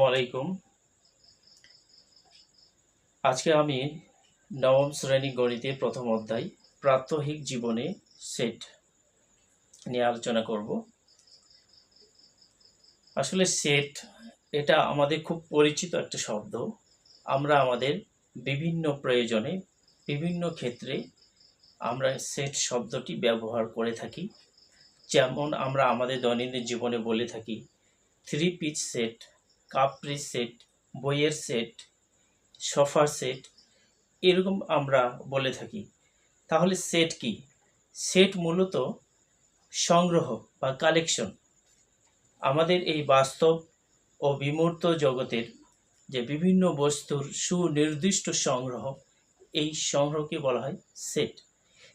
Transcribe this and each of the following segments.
আসসালামু আলাইকুম। আজকে আমি নবম শ্রেণি গণিতের প্রথম অধ্যায় প্রাত্যহিক জীবনে সেট নিয়ে আলোচনা করব। আসলে সেট, এটা আমাদের খুব পরিচিত একটা শব্দ। আমরা আমাদের বিভিন্ন প্রয়োজনে বিভিন্ন ক্ষেত্রে আমরা সেট শব্দটি ব্যবহার করে থাকি। যেমন আমরা আমাদের দৈনন্দিন জীবনে বলে থাকি three piece set cup piece set বইয়ের সেট সোফার সেট এরকম আমরা বলে থাকি। তাহলে সেট কি? সেট মূলত সংগ্রহ বা কালেকশন আমাদের এই বাস্তব ও বিমূর্ত জগতের যে বিভিন্ন বস্তুর সুনির্দিষ্ট সংগ্রহ, এই সংগ্রহকে বলা হয় সেট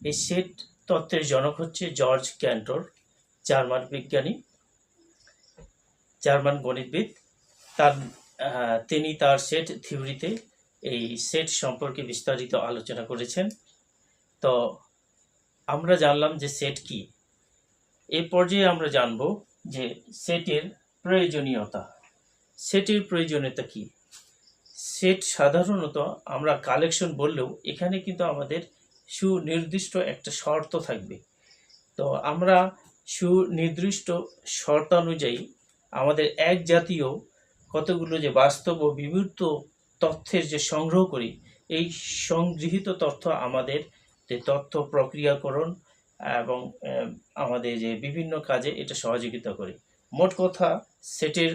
এই সেট তত্ত্বের জনক হচ্ছে জর্জ ক্যান্টর, জার্মান বিজ্ঞানী, জার্মান গণিতবিদ তার তিনি তার সেট থিওরিতে এই সেট সম্পর্কে বিস্তারিত আলোচনা করেছেন। তো আমরা জানলাম যে সেট কি। এই পর্যায়ে আমরা জানব যে সেটের প্রয়োজনীয়তা। সেটের প্রয়োজনীয়তা কি? সেট সাধারণত আমরা কালেকশন বললেও এখানে কিন্তু আমাদের সুনির্দিষ্ট একটা শর্ত থাকবে। তো আমরা সুনির্দিষ্ট শর্তানুযায়ী আমাদের এক জাতীয় কতগুলো যে বাস্তব ও বিবৃত তথ্যের যে সংগ্রহ করি, এই সংগৃহীত তথ্য আমাদের যে তথ্য প্রক্রিয়াকরণ এবং আমাদের যে বিভিন্ন কাজে এটা সহযোগিতা করে। মোট কথা, সেটের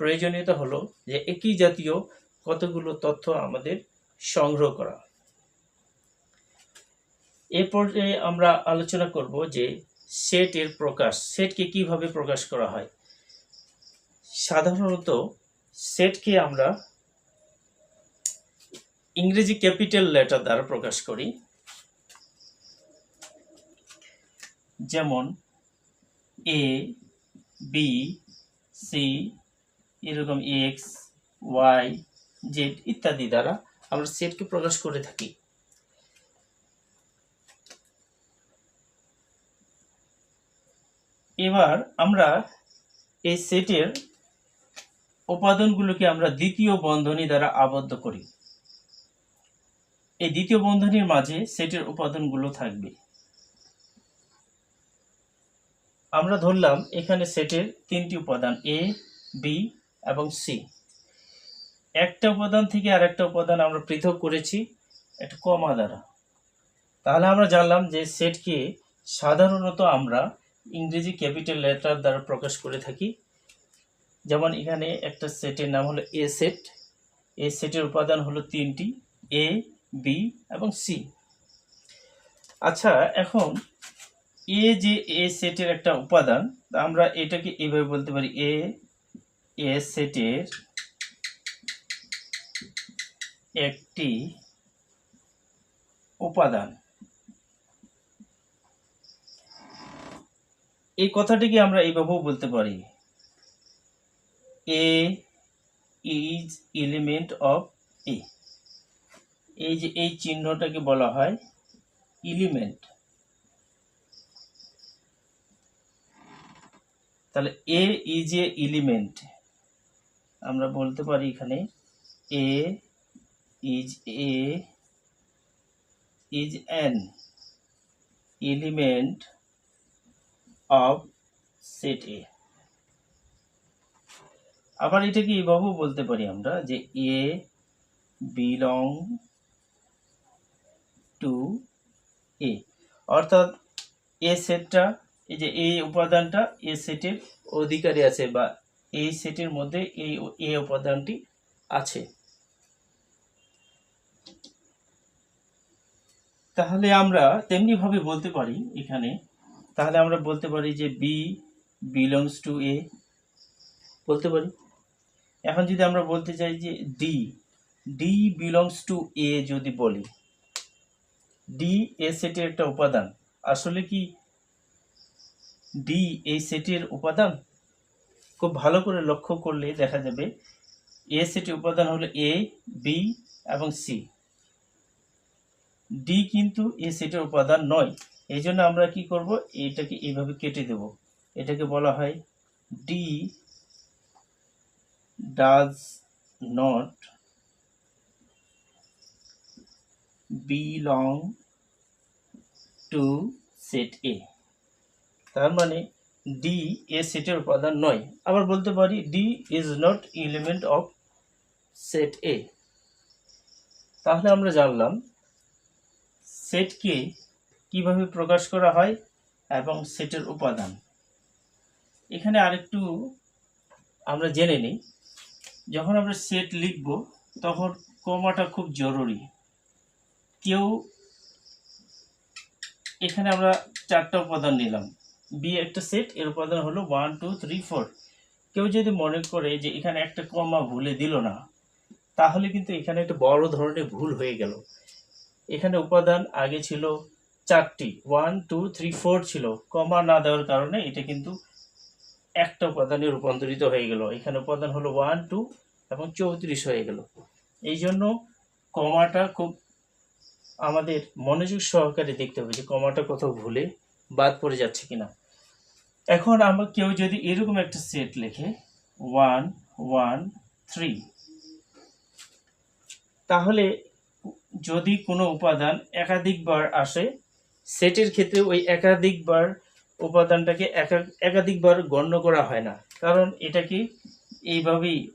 প্রয়োজনীয়তা হলো যে একই জাতীয় কতগুলো তথ্য আমাদের সংগ্রহ করা। এ পর্যায়ে আমরা আলোচনা করব যে সেটের প্রকাশ, সেটকে কীভাবে প্রকাশ করা হয়। সাধারণত সেটকে আমরা ইংরেজি ক্যাপিটাল লেটার দ্বারা প্রকাশ করি। যেমন এ বি সি এরকম এক্স ওয়াই জেড ইত্যাদি দ্বারা আমরা সেটকে প্রকাশ করে থাকি। এবার আমরা এই সেটের উপাদানগুলোকে আমরা দ্বিতীয় বন্ধনী দ্বারা আবদ্ধ করি। এই দ্বিতীয় বন্ধনীর মাঝে সেটের উপাদানগুলো থাকবে। আমরা ধরলাম এখানে সেটের তিনটি উপাদান এ বি এবং সি একটা উপাদান থেকে আরেকটা উপাদান আমরা পৃথক করেছি একটা কমা দ্বারা। তাহলে আমরা জানলাম যে সেটকে সাধারণত আমরা ইংরেজি ক্যাপিটাল লেটার দ্বারা প্রকাশ করে থাকি। যেমন এখানে একটা সেটের নাম হলো এ সেট। এ সেটের উপাদান হলো তিনটি, এ, বি এবং সি। আচ্ছা এখন এ যে এ সেটের একটা উপাদান, আমরা এটাকে এভাবে বলতে পারি, এ এ সেটের একটি উপাদান। এই কথাটিকে আমরা এইভাবেও বলতে পারি। A is element of A এই যে এই চিহ্নটাকে বলা হয় এলিমেন্ট তাহলে এ ইজ এ এলিমেন্ট আমরা বলতে পারি এখানে A is A is an element of set A আবার এটাকে এভাবেও বলতে পারি আমরা যে এ বিলং টু এ অর্থাৎ এ সেটটা এই যে এই উপাদানটা এ সেটের অধিকারী আছে বা এই সেটের মধ্যে এই এ উপাদানটি আছে। তাহলে আমরা তেমনি ভাবে বলতে পারি এখানে, তাহলে আমরা বলতে পারি যে বি বিলংস টু এ বলতে পারি? এখন যদি আমরা বলতে চাই যে D D belongs to A যদি বলি ডি এ সেটের একটা উপাদান। আসলে কি ডি এই সেটের উপাদান? খুব ভালো করে লক্ষ্য করলে দেখা যাবে এ সেটের উপাদান হলো এ বি এবং সি ডি কিন্তু এ সেটের উপাদান নয়। এই জন্য আমরা কি করব? এটাকে এইভাবে কেটে দেব। এটাকে বলা হয় D does not belong to set A. তার মানে ডি এ সেটের উপাদান নয়। আবার বলতে পারি D is not element of set A. তাহলে আমরা জানলাম সেটকে কীভাবে প্রকাশ করা হয় এবং সেটের উপাদান। এখানে আরেকটু আমরা জেনে নিই। যখন আমরা সেট লিখব, তখন কমাটা খুব জরুরি। কেউ এখানে আমরা চারটা উপাদান নিলাম। বি একটা সেট এর উপাদান হলো ওয়ান টু থ্রি ফোর কেউ যদি মনে করে যে এখানে একটা কমা ভুলে দিল না, তাহলে কিন্তু এখানে একটা বড় ধরনের ভুল হয়ে গেল। এখানে উপাদান আগে ছিল চারটি ওয়ান টু থ্রি ফোর ছিল। কমা না দেওয়ার কারণে এটা কিন্তু একটা উপাদানে রূপান্তরিত হয়ে গেল। এখানে উপাদান হলো ওয়ান টু এবং চৌত্রিশ হয়ে গেল। এই জন্য কমাটা খুব আমাদের মনোযোগ সহকারে দেখতে হবে যে কমাটা কোথাও ভুলে বাদ পড়ে যাচ্ছে কিনা। এখন আমরা কেউ যদি এরকম একটা সেট লেখে ওয়ান ওয়ান থ্রি তাহলে যদি কোনো উপাদান একাধিকবার আসে সেটের ক্ষেত্রে ওই একাধিকবার উপাদানটাকে একা- একাধিকবার গণ্য করা হয় না। কারণ এটাকে এইভাবেই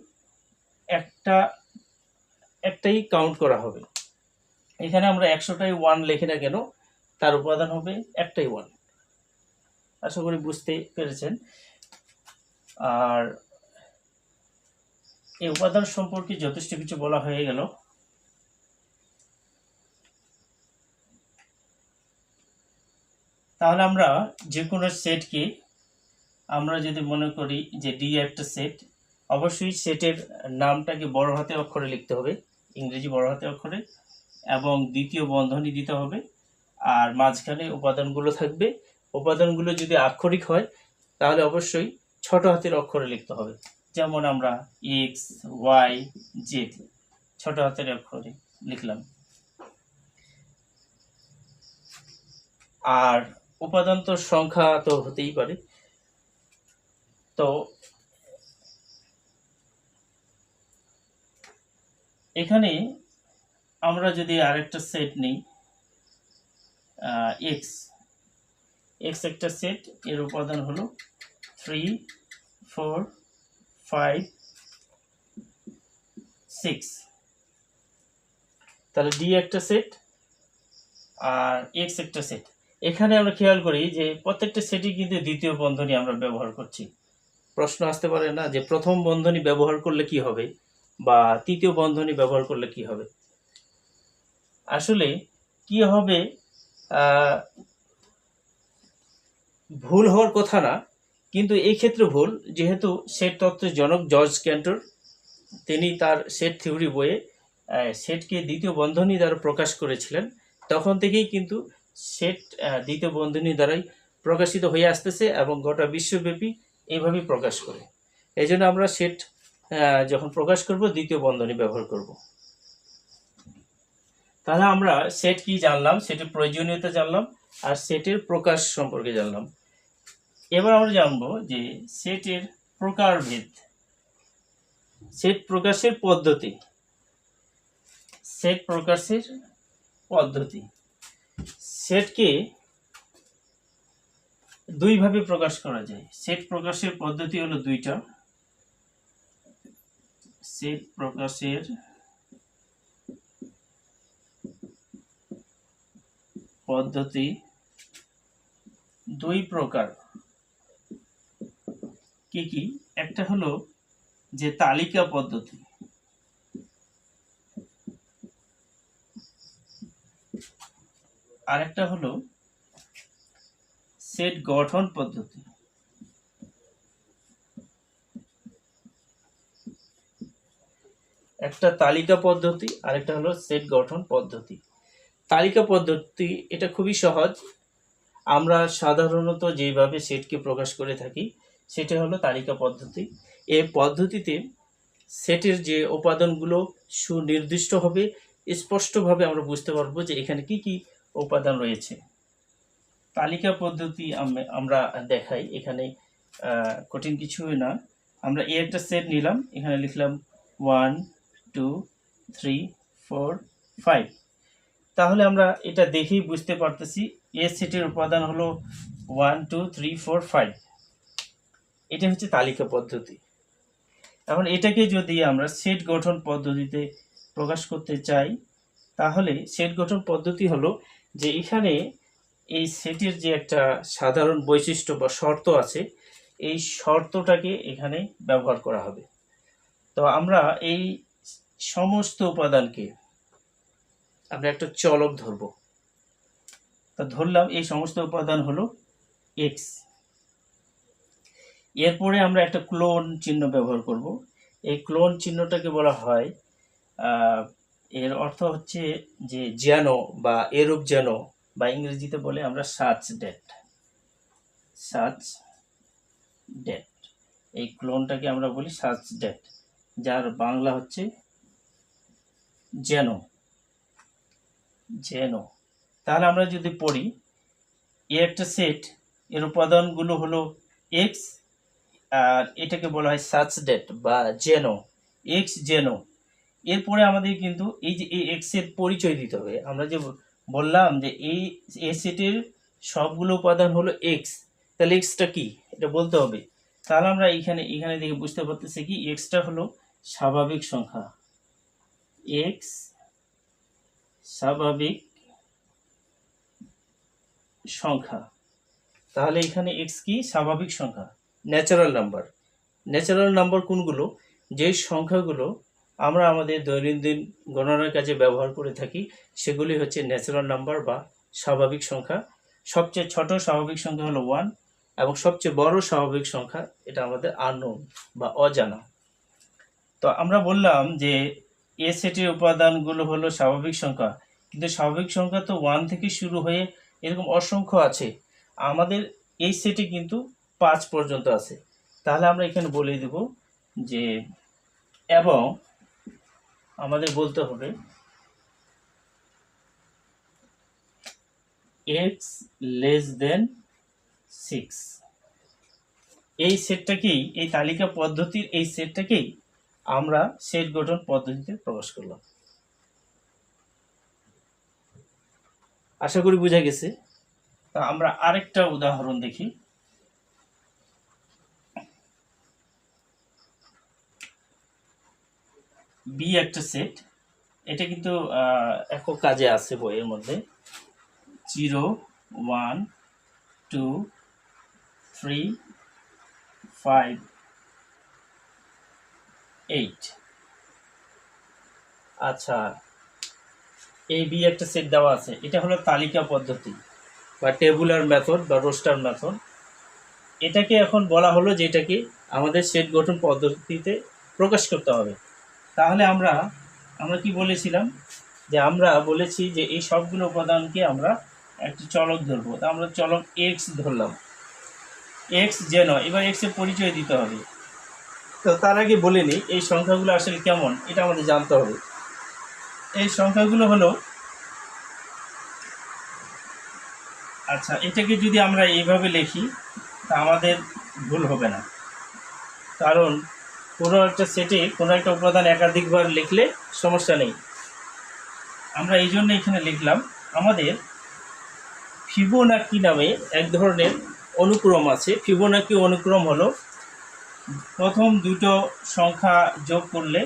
একটা একটাই কাউন্ট করা হবে। এখানে আমরা একশোটাই ওয়ান লেখি না কেন, তার উপাদান হবে একটাই ওয়ান আশা করি বুঝতে পেরেছেন। আর এই উপাদান সম্পর্কে যথেষ্ট কিছু বলা হয়ে গেল। তাহলে আমরা যে কোনো সেটকে আমরা যদি মনে করি যে ডি একটা সেট অবশ্যই সেটের নামটাকে বড় হাতে অক্ষরে লিখতে হবে, ইংরেজি বড় হাতে অক্ষরে, এবং দ্বিতীয় বন্ধনী দিতে হবে, আর মাঝখানে উপাদানগুলো থাকবে। উপাদানগুলো যদি আক্ষরিক হয়, তাহলে অবশ্যই ছোট হাতের অক্ষরে লিখতে হবে। যেমন আমরা এক্স ওয়াই জেড ছোট হাতের অক্ষরে লিখলাম। আর উপাদান তো সংখ্যা তো হতেই পারে। তো এখানে আমরা যদি আরেকটা সেট নিই এক্স এক্স একটা সেট এর উপাদান হলো থ্রি ফোর ফাইভ সিক্স তাহলে ডি একটা সেট আর এক্স একটা সেট এখানে আমরা খেয়াল করি যে প্রত্যেকটা সেটি কিন্তু দ্বিতীয় বন্ধনী আমরা ব্যবহার করছি। প্রশ্ন আসতে পারে না যে প্রথম বন্ধনী ব্যবহার করলে কি হবে বা তৃতীয় বন্ধনী ব্যবহার করলে কি হবে। আসলে কি হবে ভুল হওয়ার কথা না, কিন্তু এই ক্ষেত্রে ভুল, যেহেতু সেট তত্ত্বের জনক জর্জ ক্যান্টর, তিনি তার সেট থিওরি বইয়ে সেটকে দ্বিতীয় বন্ধনী দ্বারা প্রকাশ করেছিলেন, তখন থেকেই কিন্তু সেট দ্বিতীয় বন্ধনী দ্বারাই প্রকাশিত হয়ে আসতেছে এবং গোটা বিশ্বব্যাপী এইভাবেই প্রকাশ করে। এই জন্য আমরা সেট যখন প্রকাশ করব, দ্বিতীয় বন্ধনী ব্যবহার করব। তাহলে আমরা সেট কি জানলাম? সেটের প্রয়োজনীয়তা জানলাম আর সেটের প্রকাশ সম্পর্কে জানলাম। এবার আমরা জানব যে সেটের প্রকারভেদ, সেট প্রকাশের পদ্ধতি, সেট প্রকাশের পদ্ধতি। সেটকে দুইভাবে প্রকাশ করা যায়। সেট প্রকাশের পদ্ধতি হলো দুইটা। সেট প্রকাশের পদ্ধতি দুই প্রকার। কি কি? একটা হলো যে তালিকা পদ্ধতি। আরেকটা হলো সেট গঠন পদ্ধতি। একটা তালিকা পদ্ধতি, আরেকটা হলো সেট গঠন পদ্ধতি। তালিকা পদ্ধতি, এটা খুবই সহজ। আমরা সাধারণত যেভাবে সেটকে প্রকাশ করে থাকি, সেটা হলো তালিকা পদ্ধতি। এই পদ্ধতিতে সেটের যে উপাদানগুলো সুনির্দিষ্ট হবে, স্পষ্টভাবে আমরা বুঝতে পারব যে এখানে কি কি উপাদান রয়েছে। তালিকা পদ্ধতি আমরা দেখাই। এখানে কঠিন কিছুই না। আমরা এ একটা সেট নিলাম। এখানে লিখলাম one two three four five তাহলে আমরা এটা দেখেই বুঝতে পারতেছি এ সেটের উপাদান হলো one two three four five এটা হচ্ছে তালিকা পদ্ধতি। এখন এটাকে যদি আমরা সেট গঠন পদ্ধতিতে প্রকাশ করতে চাই, তাহলে সেট গঠন পদ্ধতি হলো যে এখানে এই সেটির যে একটা সাধারণ বৈশিষ্ট্য বা শর্ত আছে, এই শর্তটাকে এখানে ব্যবহার করা হবে। তো আমরা এই সমস্ত উপাদানকে আমরা একটা চলক ধরব। তা ধরলাম এই সমস্ত উপাদান হলো এক্স এরপরে আমরা একটা ক্লোন চিহ্ন ব্যবহার করব। এই ক্লোন চিহ্নটাকে বলা হয় এর অর্থ হচ্ছে যে যেন বা এরূপ যেন বা ইংরেজিতে বলে আমরা সার্চ ডেট সার্চ ডেট এই ক্লোনটাকে আমরা বলি সার্চ ডেট যার বাংলা হচ্ছে যেন। যেন। তাহলে আমরা যদি পড়ি এ একটা সেট এর উপাদানগুলো হলো এক্স আর এটাকে বলা হয় সার্চ ডেট বা যেন। এক্স যেন। এরপরে আমাদের কিন্তু এই যে এই এক্সের পরিচয় দিতে হবে। আমরা যে বললাম যে এই এ সেটের সবগুলো উপাদান হলো এক্স তাহলে এক্সটা কি? এটা বলতে হবে। তাহলে আমরা এখানে এখানে দেখে বুঝতে পারতেছি কি এক্সটা হলো স্বাভাবিক সংখ্যা। এক্স স্বাভাবিক সংখ্যা। তাহলে এখানে এক্স কি? স্বাভাবিক সংখ্যা। ন্যাচারাল নাম্বার ন্যাচারাল নাম্বার কোনগুলো? যে সংখ্যাগুলো আমরা আমাদের দৈনন্দিন গণনার কাজে ব্যবহার করে থাকি, সেগুলি হচ্ছে ন্যাচারাল নাম্বার বা স্বাভাবিক সংখ্যা। সবচেয়ে ছোট স্বাভাবিক সংখ্যা হলো ওয়ান এবং সবচেয়ে বড় স্বাভাবিক সংখ্যা এটা আমাদের আননোন বা অজানা। তো আমরা বললাম যে এ সেটের উপাদানগুলো হলো স্বাভাবিক সংখ্যা, কিন্তু স্বাভাবিক সংখ্যা তো ওয়ান থেকে শুরু হয়ে এরকম অসংখ্য আছে। আমাদের এই সেটে কিন্তু পাঁচ পর্যন্ত আছে। তাহলে আমরা এখানে বলে দেব যে এবং আমাদের বলতে হবে এক্স লেস দেন সিক্স এই সেটটাকেই এই তালিকা পদ্ধতির এই সেটটাকেই আমরা সেট গঠন পদ্ধতিতে প্রকাশ করলাম। আশা করি বোঝা গেছে। তা আমরা আরেকটা উদাহরণ দেখি। বি একটা সেট এটা কিন্তু একক কাজে আছে বইয়ের মধ্যে। Zero one two three five eight আচ্ছা এই বি একটা সেট দেওয়া আছে। এটা হলো তালিকা পদ্ধতি বা টেবুলার মেথড বা রোস্টার মেথড এটাকে এখন বলা হলো যে এটাকে আমাদের সেট গঠন পদ্ধতিতে প্রকাশ করতে হবে। তাহলে আমরা আমরা কি বলেছিলাম? যে আমরা বলেছি যে এই সবগুলো উপাদানকে আমরা একটি চলক ধরবো। তা আমরা চলক এক্স ধরলাম। এক্স যেন এবার এক্সের পরিচয় দিতে হবে। তো তার আগে বলে নিই, এই সংখ্যাগুলো আসলে কেমন, এটা আমাদের জানতে হবে। এই সংখ্যাগুলো হলো আচ্ছা এটাকে যদি আমরা এইভাবে লিখি, তা আমাদের ভুল হবে না। কারণ কোনো একটা সেটে কোনো একটা উপাদান একাধিকবার লিখলে সমস্যা নেই। আমরা এই জন্য এখানে লিখলাম, আমাদের ফিবোনাকি নামে এক ধরনের অনুক্রম আছে। ফিবোনাকি অনুক্রম হলো, প্রথম দুটো সংখ্যা যোগ করলে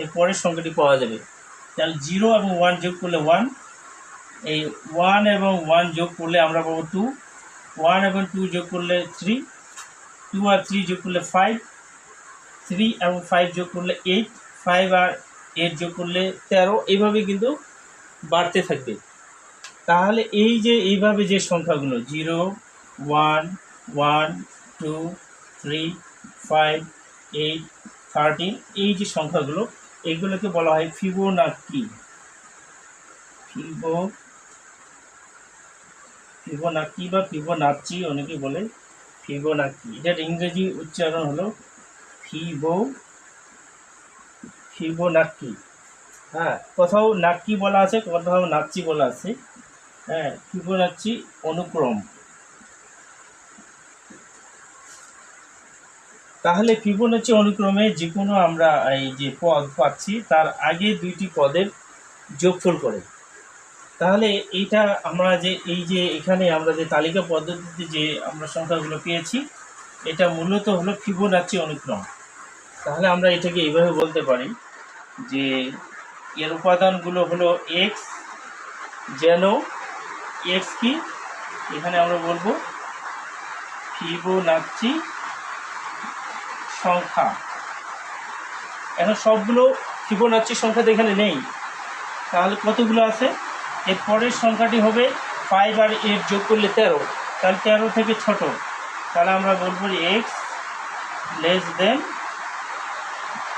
এর পরের সংখ্যাটি পাওয়া যাবে। তাহলে জিরো এবং ওয়ান যোগ করলে ওয়ান, এই ওয়ান এবং ওয়ান যোগ করলে আমরা পাবো টু, ওয়ান এবং টু যোগ করলে থ্রি, টু আর থ্রি যোগ করলে ফাইভ থ্রি এবং ফাইভ যোগ করলে এইট, ফাইভ আর এইট যোগ করলে তেরো, এইভাবে কিন্তু বাড়তে থাকবে। তাহলে এই যে এইভাবে যে সংখ্যাগুলো, zero, one one, two, three, five, eight, thirteen, এই যে সংখ্যাগুলো এইগুলোকে বলা হয় ফিবোনাকি ফিবো ফিবোনাকি বা ফিবোনাচি অনেকে বলে ফিবোনাকি এটার ইংরেজি উচ্চারণ হলো ফিবো ফিবোনাকি হ্যাঁ কোথাও নাক্কি বলা আছে, কোথাও নাচ্চি বলা আছে। হ্যাঁ ফিবোনাচি অনুক্রম তাহলে ফিবোনাচি অনুক্রমে যে কোনো আমরা এই যে পদ পাচ্ছি, তার আগে দুইটি পদের যোগফল করে। তাহলে এইটা আমরা যে, এই যে এখানে আমরা যে তালিকা পদ্ধতিতে যে আমরা সংখ্যাগুলো পেয়েছি, এটা মূলত হলো ফিবোনাচি অনুক্রম তাহলে আমরা এটাকে এইভাবে বলতে পারি যে এর উপাদানগুলো হলো এক্স যেন এক্স কি? এখানে আমরা বলব ফিবোনাচি সংখ্যা। এখন সবগুলো ফিবোনাচি সংখ্যা এখানে নেই। তাহলে কতগুলো আছে? এর পরের সংখ্যাটি হবে ফাইভ আর এর যোগ করলে তেরো। তাহলে তেরো থেকে ছোট। তাহলে আমরা বলব এক্স লেস দেন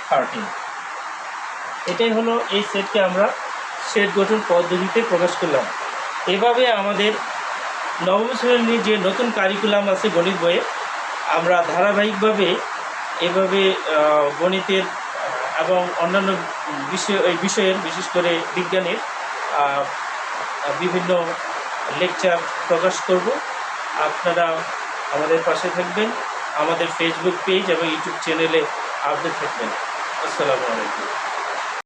থার্টিন এটাই হলো এই সেটকে আমরা সেট গঠন পদ্ধতিতে প্রকাশ করলাম। এভাবে আমাদের নবম শ্রেণির যে নতুন কারিকুলাম আছে গণিত বইয়ে, আমরা ধারাবাহিকভাবে এভাবে গণিতের এবং অন্যান্য বিষয় বিষয়ের বিশেষ করে বিজ্ঞানের বিভিন্ন লেকচার প্রকাশ করব। আপনারা আমাদের পাশে থাকবেন, আমাদের ফেসবুক পেজ এবং ইউটিউব চ্যানেলে আপডেট থাকবেন। আসসালামু আলাইকুম।